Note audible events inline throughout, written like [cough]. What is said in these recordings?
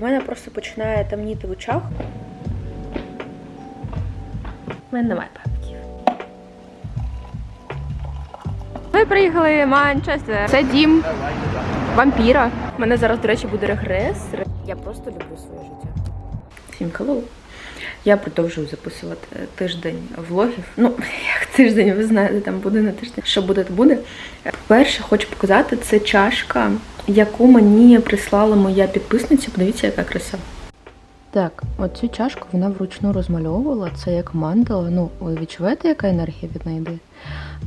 У мене просто починає темніти в очах. У мене немає пам'ятів. Ми приїхали в Манчестер. Це дім вампіра. У мене зараз, до речі, буде регрес. Я просто люблю своє життя. Всім hello. Я продовжую записувати тиждень влогів. Ну, тиждень, ви знаєте, там буде на тиждень. Що буде, то буде. Перше хочу показати, це чашка, яку мені прислала моя підписниця. Подивіться, яка краса. Так, оцю чашку вона вручну розмальовувала. Це як мандала. Ну, ви відчуваєте, яка енергія від неї йде?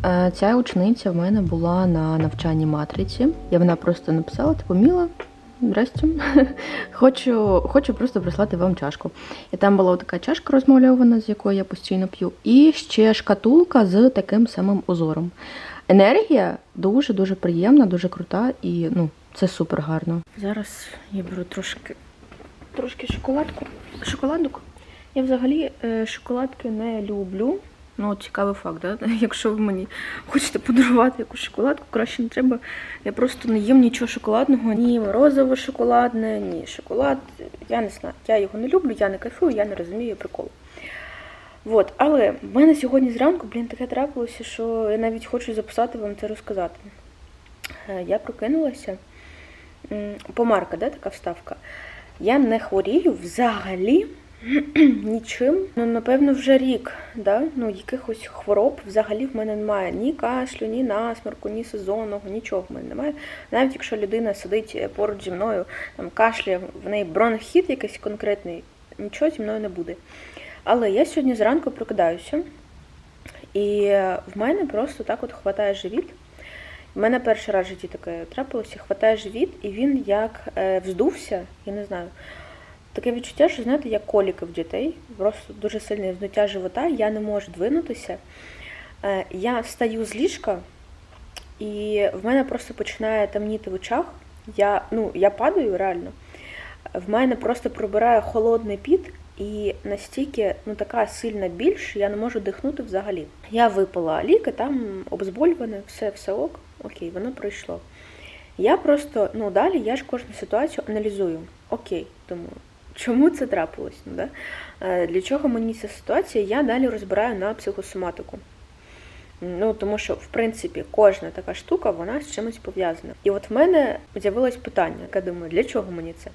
Е, Ця учениця в мене була на навчанні матриці. Я вона просто написала, типу, Міла, здрасте. [laughs] хочу, хочу просто прислати вам чашку. І там була така чашка розмальована, з якої я постійно п'ю, і ще шкатулка з таким самим узором. Енергія дуже-дуже приємна, дуже крута і ну, це супер гарно. Зараз я беру трошки, трошки шоколадку. Шоколадок. Я взагалі е, шоколадки не люблю. Ну, цікавий факт, да? [laughs] якщо ви мені хочете подарувати якусь шоколадку, краще не треба. Я просто не їм нічого шоколадного, ні морозиво шоколадне, ні шоколад. Я не знаю. Я його не люблю, я не кайфую, я не розумію приколу. От, але в мене сьогодні зранку, блін, таке трапилося, що я навіть хочу записати вам це розказати. Е, Я прокинулася. Помарка, да, така вставка. Я не хворію взагалі [clears throat] нічим. Ну, напевно, вже рік, да? ну, якихось хвороб взагалі в мене немає. Ні кашлю, ні насморку, ні сезонного, нічого в мене немає. Навіть якщо людина сидить е, поруч зі мною, там кашляє, в неї бронхіт якийсь конкретний, нічого зі мною не буде. Але я сьогодні зранку прокидаюся, і е, в мене просто так от хватає живіт. У мене перший раз в житті таке трапилося, хватає живіт, і він як е, вздувся, я не знаю. Таке відчуття, що знаєте, як коліки в дітей, просто дуже сильне вздуття живота, я не можу двинутися. Е, Я встаю з ліжка, і в мене просто починає темніти в очах. Я, ну, я падаю реально. В мене просто пробирає холодний піт, і настільки ну, така сильна біль, що я не можу дихнути взагалі. Я випила ліки, там обезболюване, все, все ок, окей, воно пройшло. Я просто, ну далі я ж кожну ситуацію аналізую. Окей, думаю, чому це трапилось? Ну, да? Е, Для чого мені ця ситуація? Я далі розбираю на психосоматику. Ну, тому що, в принципі, кожна така штука, вона з чимось пов'язана. І от в мене з'явилось питання, я думаю, для чого мені це?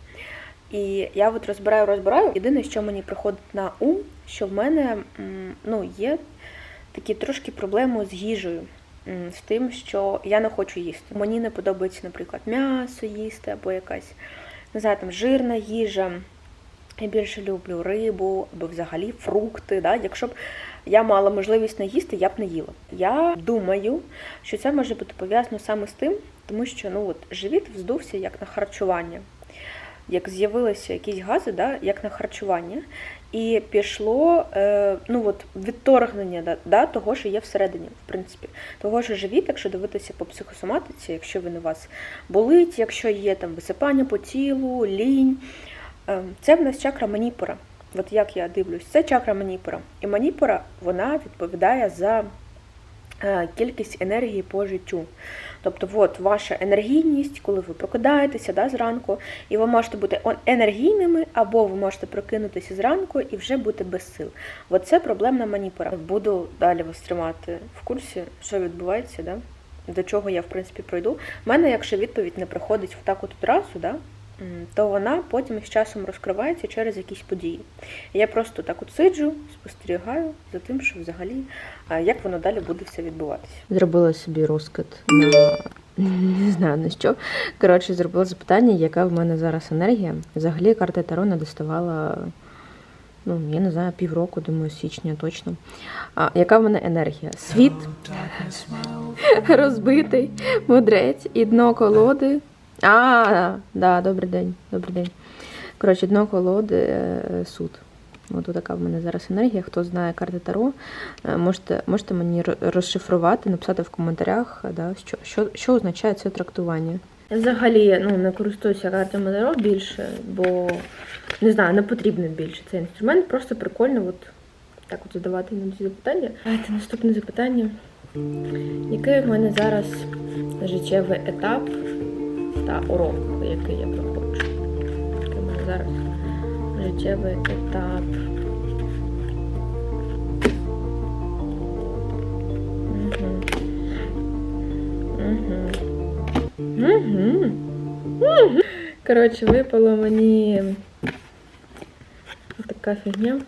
І я от розбираю, розбираю. Єдине, що мені приходить на ум, що в мене ну, є такі трошки проблеми з їжею, з тим, що я не хочу їсти. Мені не подобається, наприклад, м'ясо їсти або якась, не знаю, там жирна їжа. Я більше люблю рибу або взагалі фрукти. Да? Якщо б я мала можливість не їсти, я б не їла. Я думаю, що це може бути пов'язано саме з тим, тому що ну от живіт вздувся як на харчування. Як з'явилися якісь гази, да, як на харчування, і пішло е, ну от відторгнення да, того, що є всередині, в принципі. Того, що живіт, якщо дивитися по психосоматиці, якщо він у вас болить, якщо є там висипання по тілу, лінь, це в нас чакра маніпура. От як я дивлюсь, це чакра маніпура. І маніпура вона відповідає за е, кількість енергії по життю. Тобто, от ваша енергійність, коли ви прокидаєтеся да, зранку, і ви можете бути енергійними, або ви можете прокинутися зранку і вже бути без сил. От це проблемна маніпура. Буду далі вас тримати в курсі, що відбувається, да? до чого я в принципі пройду. У мене, якщо відповідь не приходить в так от одразу, да? То вона потім з часом розкривається через якісь події. Я просто так от сиджу, спостерігаю за тим, що взагалі як воно далі буде все відбуватися. Зробила собі розкид на [laughs] не знаю на що. Коротше, зробила запитання, яка в мене зараз енергія. Взагалі карта Таро не доставала. Ну, я не знаю, півроку, думаю, січня точно. А, яка в мене енергія? Світ [laughs] розбитий, мудрець і дно колоди. А, да, добрий день, добрий день. Коротше, дно колоди, е, суд. От така в мене зараз енергія. Хто знає карти Таро, е, можете, можете мені розшифрувати, написати в коментарях, да, що, що, що означає це трактування. Взагалі ну, не користуюся картами Таро більше, бо не знаю, не потрібно більше цей інструмент. Просто прикольно от так от задавати іноді запитання. Давайте наступне запитання. Який в мене зараз життєвий етап та урок, який я проходжу? Який в мене зараз. Життєвий етап. Коротше, випало мені така фігня.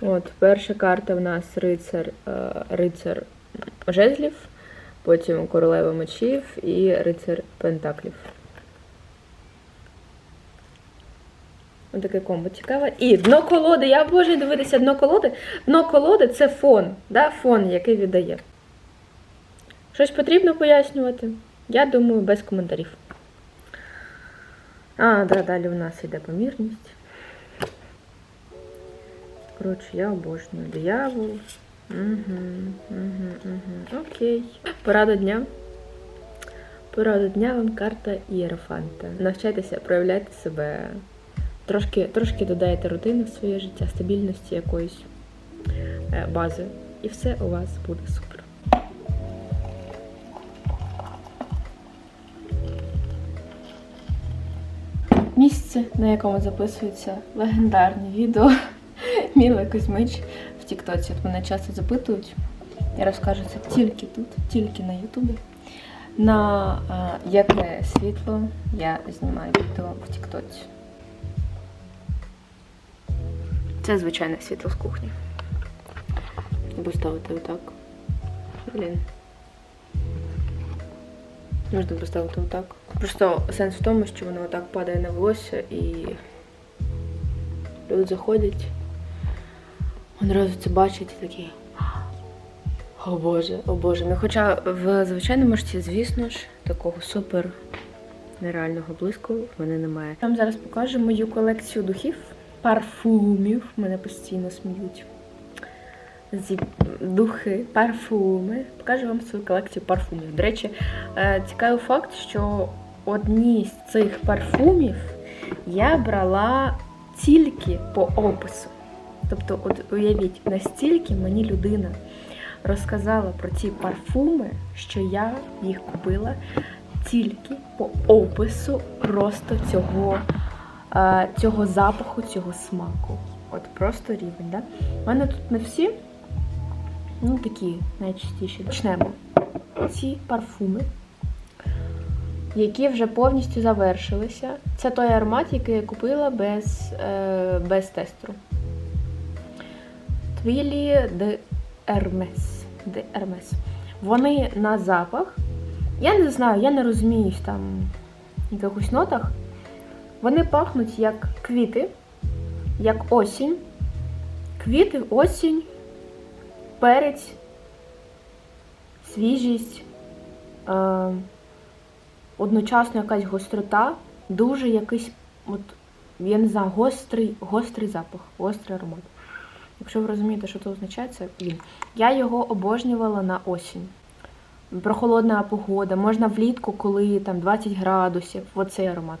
От, перша карта в нас рицар, е, рицар жезлів, потім королева мечів і рицар пентаклів. Ось таке комбо цікаве. І дно колоди. Я обожнюю дивитися дно колоди. Дно колоди це фон, да? фон, який віддає. Щось потрібно пояснювати? Я думаю, без коментарів. А, да, далі у нас йде помірність. Коротше, я обожнюю диявол. Угу, угу, угу. Окей. Порада дня. Порада дня вам карта Ієрофанта. Навчайтеся проявляти себе. Трошки, трошки додайте рутини в своє життя, стабільності якоїсь е, бази. І все у вас буде супер. Місце, на якому записується легендарне відео Міла Кузьмич в Тіктоці. От мене часто запитують. Я розкажу це тільки тут, тільки на Ютубі. На а, яке світло я знімаю відео в Тіктоці. Це звичайне світло з кухні. Буду ставити отак. Блін. Можна поставити отак. Просто сенс в тому, що воно отак падає на волосся і люди заходять, одразу це бачать і такі. О Боже, о Боже. Ну хоча в звичайному житті, звісно ж, такого супер нереального блиску в мене немає. Я вам зараз покажу мою колекцію духів, парфумів. Мене постійно сміють. Зі духи, парфуми. Покажу вам свою колекцію парфумів. До речі, е, цікавий факт, що одні з цих парфумів я брала тільки по опису. Тобто, от уявіть, настільки мені людина розказала про ці парфуми, що я їх купила тільки по опису просто цього, е, цього запаху, цього смаку. От просто рівень. Да? У мене тут не всі, ну такі найчастіші. Почнемо. Ці парфуми, які вже повністю завершилися. Це той аромат, який я купила без, е, без тестеру. Твілі де Ермес. Де Ермес. Вони на запах. Я не знаю, я не розуміюсь там в якихось нотах. Вони пахнуть як квіти, як осінь. Квіти, осінь, перець, свіжість, е, одночасно якась гострота, дуже якийсь, от, я не знаю, гострий, гострий запах, гострий аромат. Якщо ви розумієте, що це означає, це він. Я його обожнювала на осінь. Прохолодна погода, можна влітку, коли там 20 градусів, оцей аромат.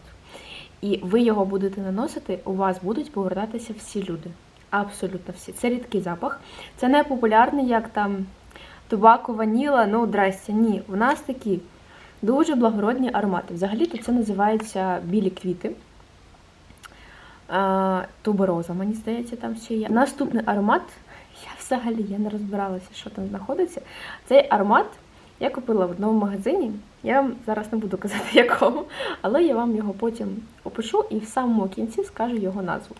І ви його будете наносити, у вас будуть повертатися всі люди. Абсолютно всі. Це рідкий запах. Це не популярний, як там табако, ваніла, ну здрасте, ні. У нас такі дуже благородні аромати. Взагалі-то це називається білі квіти. Тубероза, мені здається, там ще є. Наступний аромат, я взагалі я не розбиралася, що там знаходиться. Цей аромат я купила в одному магазині. Я вам зараз не буду казати [laughs] якому, але я вам його потім опишу і в самому кінці скажу його назву.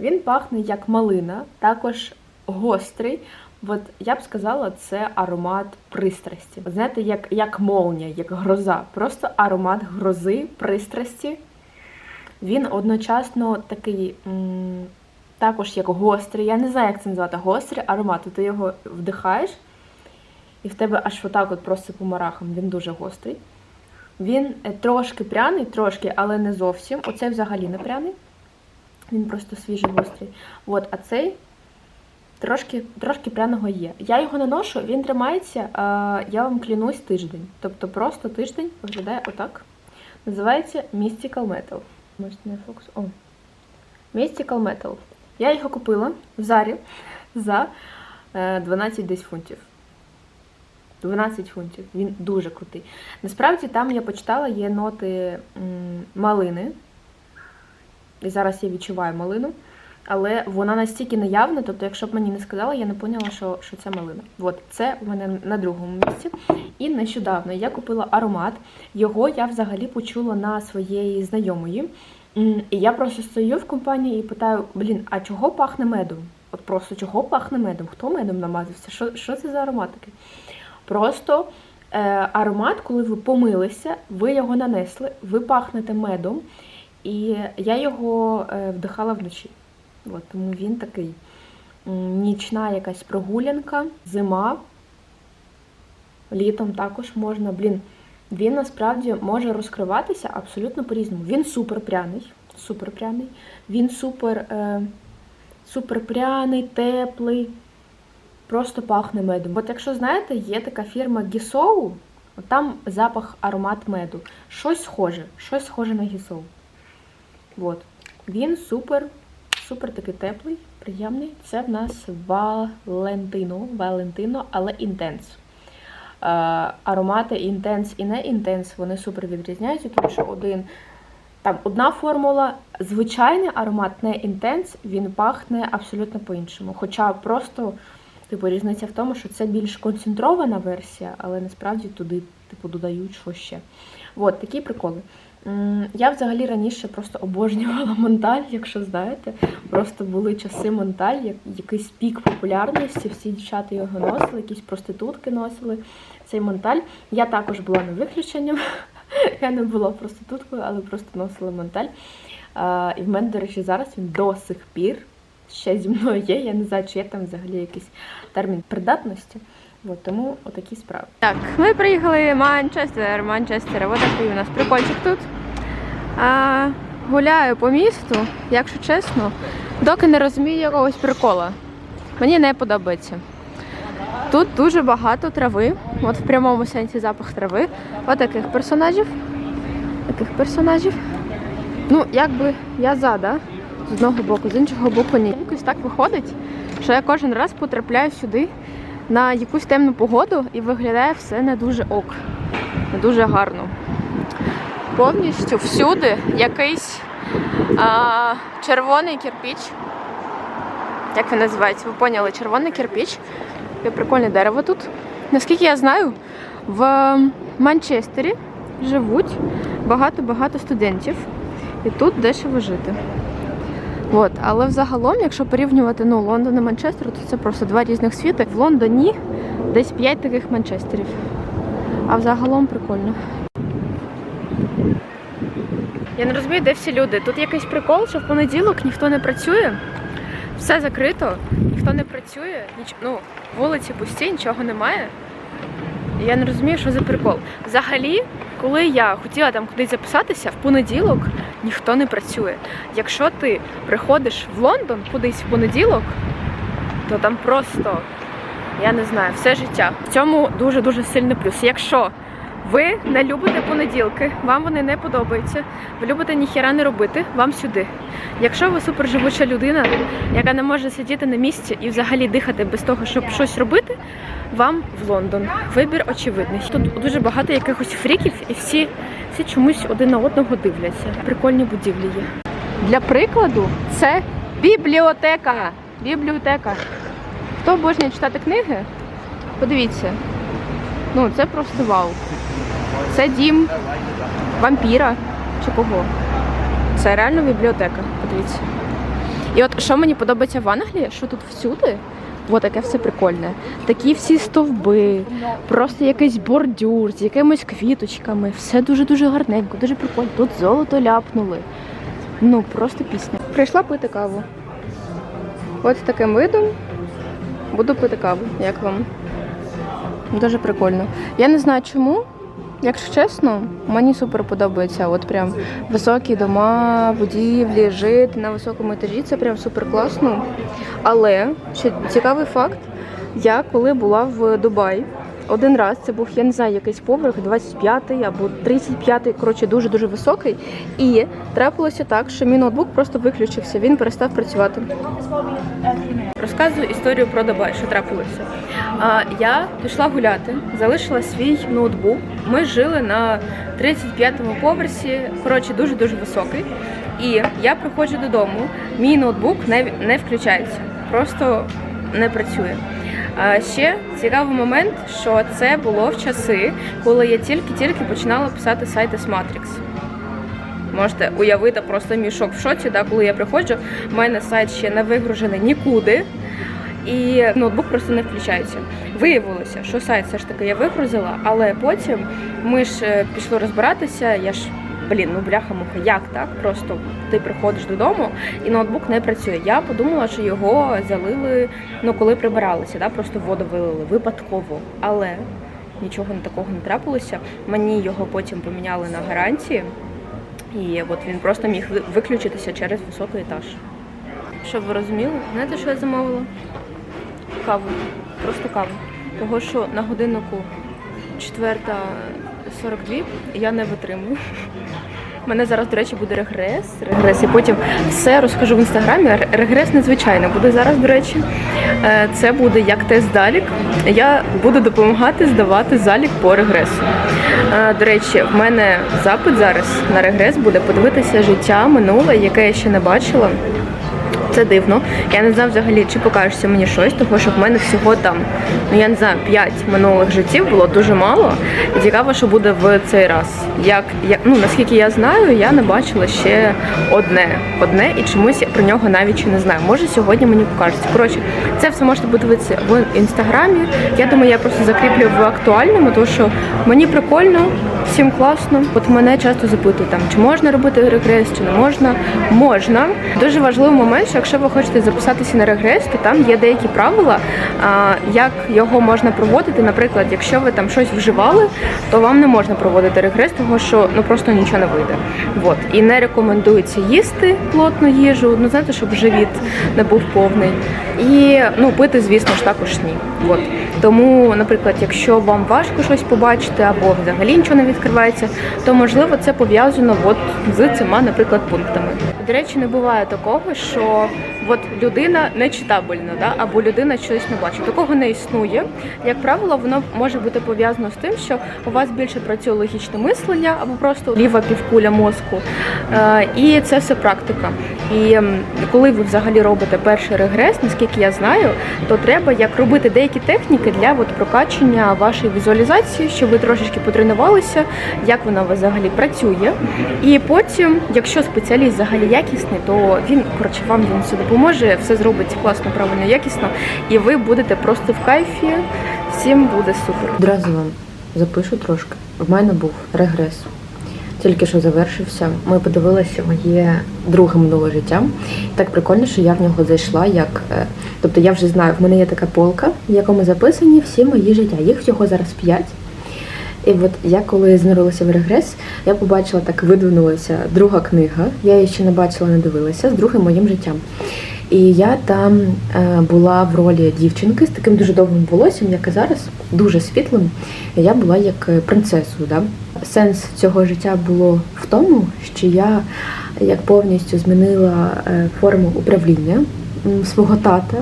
Він пахне як малина, також гострий. От я б сказала, це аромат пристрасті. Знаєте, як, як молнія, як гроза. Просто аромат грози, пристрасті. Він одночасно такий, також як гострий. Я не знаю, як це назвати, гострий аромат. Ти його вдихаєш, і в тебе аж отак от просто по марахам. Він дуже гострий. Він е, трошки пряний, трошки, але не зовсім. Оцей взагалі не пряний. Він просто свіжий гострий. От, а цей трошки, трошки пряного є. Я його наношу, він тримається, я вам клянусь тиждень. Тобто просто тиждень виглядає отак. Називається Mystical Metal. Не фокус. О. Mystical Metal. Я його купила в Зарі за е, 12 десь фунтів. 12 фунтів. Він дуже крутий. Насправді там я почитала, є ноти малини. І зараз я відчуваю малину. Але вона настільки наявна, тобто, якщо б мені не сказала, я не поняла, що, що це малина. От це у мене на другому місці. І нещодавно я купила аромат. Його я взагалі почула на своєї знайомої. І я просто стою в компанії і питаю: блін, а чого пахне медом? От просто чого пахне медом? Хто медом намазався? Що, що це за аромат такий? Просто е, аромат, коли ви помилися, ви його нанесли, ви пахнете медом, і я його е, вдихала вночі. От, тому він такий нічна якась прогулянка, зима. Літом також можна. Блін, він насправді може розкриватися абсолютно по-різному. Він супер пряний, супер пряний, він супер, е, супер пряний, теплий, просто пахне медом. От якщо знаєте, є така фірма Гісоу, там запах аромат меду. Щось схоже, щось схоже на Гісоу. От. Він супер, супер такий теплий, приємний. Це в нас Валентино, Валентино, але інтенс. Е, аромати інтенс і не інтенс, вони супер відрізняються, тому що один. Там одна формула, звичайний аромат не інтенс, він пахне абсолютно по-іншому. Хоча просто, типу, різниця в тому, що це більш концентрована версія, але насправді туди, типу, додають що ще. От, такі приколи. Я взагалі раніше просто обожнювала Монталь, якщо знаєте. Просто були часи Монталь, як якийсь пік популярності, всі дівчата його носили, якісь проститутки носили цей Монталь. Я також була не виключенням. [laughs] Я не була проституткою, але просто носила Монталь. І в мене, до речі, зараз він до сих пір ще зі мною є. Я не знаю, чи є там взагалі якийсь термін придатності. От, тому отакі справи. Так, ми приїхали в Манчестер, Манчестер. Ось такий у нас прикольчик тут. А, гуляю по місту, якщо чесно, доки не розумію якогось прикола. Мені не подобається. Тут дуже багато трави, от в прямому сенсі запах трави. От таких персонажів. Таких персонажів. Ну, якби я за, да? З одного боку, з іншого боку, ні. Якось так виходить, що я кожен раз потрапляю сюди на якусь темну погоду і виглядає все не дуже ок, не дуже гарно. Повністю всюди якийсь а, червоний кирпіч. Як він називається? Ви поняли, червоний кирпіч. Таке прикольне дерево тут. Наскільки я знаю, в Манчестері живуть багато-багато студентів, і тут дешево жити. От, але взагалом, якщо порівнювати ну, Лондон і Манчестер, то це просто два різних світи. В Лондоні десь п'ять таких Манчестерів. А взагалом прикольно. Я не розумію, де всі люди. Тут якийсь прикол, що в понеділок ніхто не працює, все закрито, ніхто не працює, ніч... ну, вулиці пусті, нічого немає. Я не розумію, що за прикол. Взагалі, коли я хотіла там кудись записатися, в понеділок ніхто не працює. Якщо ти приходиш в Лондон кудись в понеділок, то там просто, я не знаю, все життя. В цьому дуже-дуже сильний плюс. Якщо ви не любите понеділки, вам вони не подобаються, ви любите ніхіра не робити, вам сюди. Якщо ви суперживуча людина, яка не може сидіти на місці і взагалі дихати без того, щоб щось робити, вам в Лондон. Вибір очевидний. Тут дуже багато якихось фріків, і всі, всі чомусь один на одного дивляться. Прикольні будівлі є. Для прикладу, це бібліотека. Бібліотека. Хто обожнює читати книги? Подивіться. Ну, це просто вау. Це дім вампіра чи кого. Це реально бібліотека. Подивіться. І от що мені подобається в Англії, що тут всюди, таке все прикольне. Такі всі стовби, просто якийсь бордюр з якимись квіточками. Все дуже-дуже гарненько, дуже прикольно. Тут золото ляпнули. Ну, просто пісня. Прийшла пити каву. От з таким видом буду пити каву. Як вам? Дуже прикольно. Я не знаю чому. Якщо чесно, мені супер подобається. От прям високі дома, будівлі, жити на високому етажі. Це прям супер класно. Але ще цікавий факт: я коли була в Дубаї, один раз це був, я не знаю, якийсь поверх, 25-й або 35-й, коротше, дуже-дуже високий. І трапилося так, що мій ноутбук просто виключився, він перестав працювати. Розказую історію про Дубай, що трапилося. Я пішла гуляти, залишила свій ноутбук. Ми жили на 35-му поверсі, коротше, дуже-дуже високий. І я приходжу додому, мій ноутбук не, не включається, просто не працює. Ще цікавий момент, що це було в часи, коли я тільки-тільки починала писати сайти з Matrix. Можете уявити просто мій шок в шоці, да, коли я приходжу, в мене сайт ще не вигружений нікуди, і ноутбук просто не включається. Виявилося, що сайт все ж таки я вигрузила, але потім ми ж е, пішли розбиратися. Я ж блін, ну бляха-муха, як так? Просто ти приходиш додому і ноутбук не працює. Я подумала, що його залили, ну коли прибиралися, да, просто воду вилили випадково. Але нічого такого не трапилося. Мені його потім поміняли на гарантії. І от він просто міг виключитися через високий етаж. Щоб ви розуміли, знаєте, що я замовила? Каву. Просто каву. Того, що на годиннику 4.42 я не витримую. У мене зараз, до речі, буде регрес. Регрес. І потім все розкажу в інстаграмі. Регрес незвичайно буде зараз, до речі. Е, Це буде як тест залік. Я буду допомагати здавати залік по регресу. Е, До речі, в мене запит зараз на регрес буде подивитися життя минуле, яке я ще не бачила. Це дивно. Я не знаю взагалі, чи покажеться мені щось, тому що в мене всього там, ну я не знаю, 5 минулих життів було дуже мало. Цікаво, що буде в цей раз. Як, як ну наскільки я знаю, я не бачила ще одне. Одне і чомусь я про нього навіть не знаю. Може сьогодні мені покажеться. Коротше, це все можете подивитися в інстаграмі. Я думаю, я просто закріплю в актуальному, тому що мені прикольно, всім класно. От мене часто запитують там, чи можна робити регрес, чи не можна. Можна. Дуже важливий момент, що якщо ви хочете записатися на регрес, то там є деякі правила, як його можна проводити. Наприклад, якщо ви там щось вживали, то вам не можна проводити регрес, тому що ну просто нічого не вийде. От. І не рекомендується їсти плотну їжу, ну знаєте, щоб живіт не був повний. І ну пити, звісно ж, також ні. От. Тому, наприклад, якщо вам важко щось побачити або взагалі нічого не відкривається, то можливо це пов'язано от з цими, наприклад, пунктами. До речі, не буває такого, що от людина нечитабельна, да? або людина щось не бачить. Такого не існує. Як правило, воно може бути пов'язано з тим, що у вас більше працює логічне мислення або просто ліва півкуля мозку. Е, і це все практика. І коли ви взагалі робите перший регрес, наскільки я знаю, то треба як робити деякі техніки для от, прокачення вашої візуалізації, щоб ви трошечки потренувалися, як вона у вас взагалі працює. І потім, якщо спеціаліст взагалі якісний, то він коротше вам він все допоможе, все зробить класно, правильно, якісно, і ви будете просто в кайфі. Всім буде супер. Одразу вам запишу трошки. В мене був регрес. Тільки що завершився. Ми подивилися моє друге минуле життя. Так прикольно, що я в нього зайшла як. е, Тобто я вже знаю, в мене є така полка, в якому записані всі мої життя. Їх всього зараз п'ять. І от я коли занурилася в регрес, я побачила так видвинулася друга книга. Я її ще не бачила, не дивилася з другим моїм життям. І я там е, була в ролі дівчинки з таким дуже довгим волоссям, як і зараз, дуже світлим. Я була як е, принцесою. Да? Сенс цього життя було в тому, що я як повністю змінила е, форму управління свого тата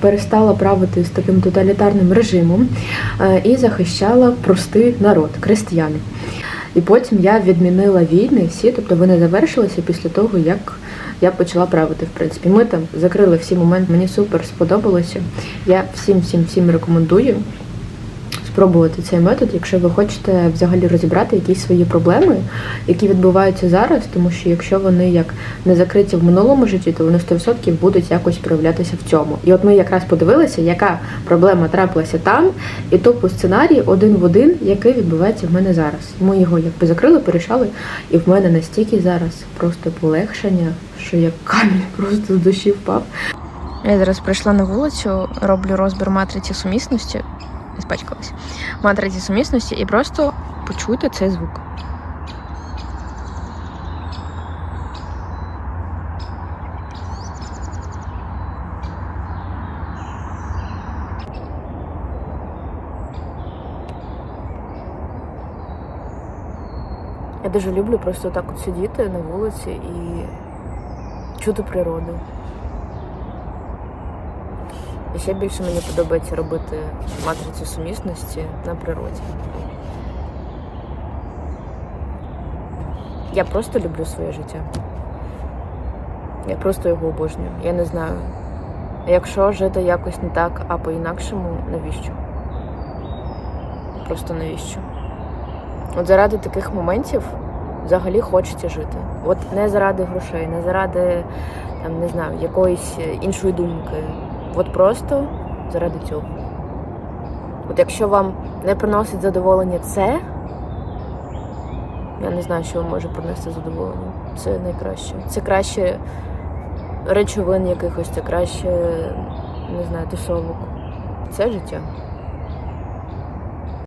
перестала правити з таким тоталітарним режимом е, і захищала простий народ, крестьяни. І потім я відмінила війни всі, тобто вони завершилися після того, як я почала правити. В принципі, ми там закрили всі моменти. Мені супер сподобалося. Я всім, всім, всім рекомендую спробувати цей метод, якщо ви хочете взагалі розібрати якісь свої проблеми, які відбуваються зараз, тому що якщо вони як не закриті в минулому житті, то вони 100% будуть якось проявлятися в цьому. І от ми якраз подивилися, яка проблема трапилася там, і топу сценарій один в один, який відбувається в мене зараз. Ми його якби закрили, порішали, і в мене настільки зараз просто полегшення, що як камінь просто з душі впав. Я зараз прийшла на вулицю, роблю розбір матриці сумісності іспачкалась. Вона третій сумісності і просто почуйте цей звук. Я дуже люблю просто так от сидіти на вулиці і чути природу. І ще більше мені подобається робити матрицю сумісності на природі. Я просто люблю своє життя. Я просто його обожнюю. Я не знаю. Якщо жити якось не так, а по-інакшому, навіщо? Просто навіщо? От заради таких моментів взагалі хочеться жити. От не заради грошей, не заради там, не знаю, якоїсь іншої думки. От просто заради цього. От якщо вам не приносить задоволення це, я не знаю, що вам може принести задоволення. Це найкраще. Це краще речовин якихось, це краще, не знаю, тусовок. Це життя.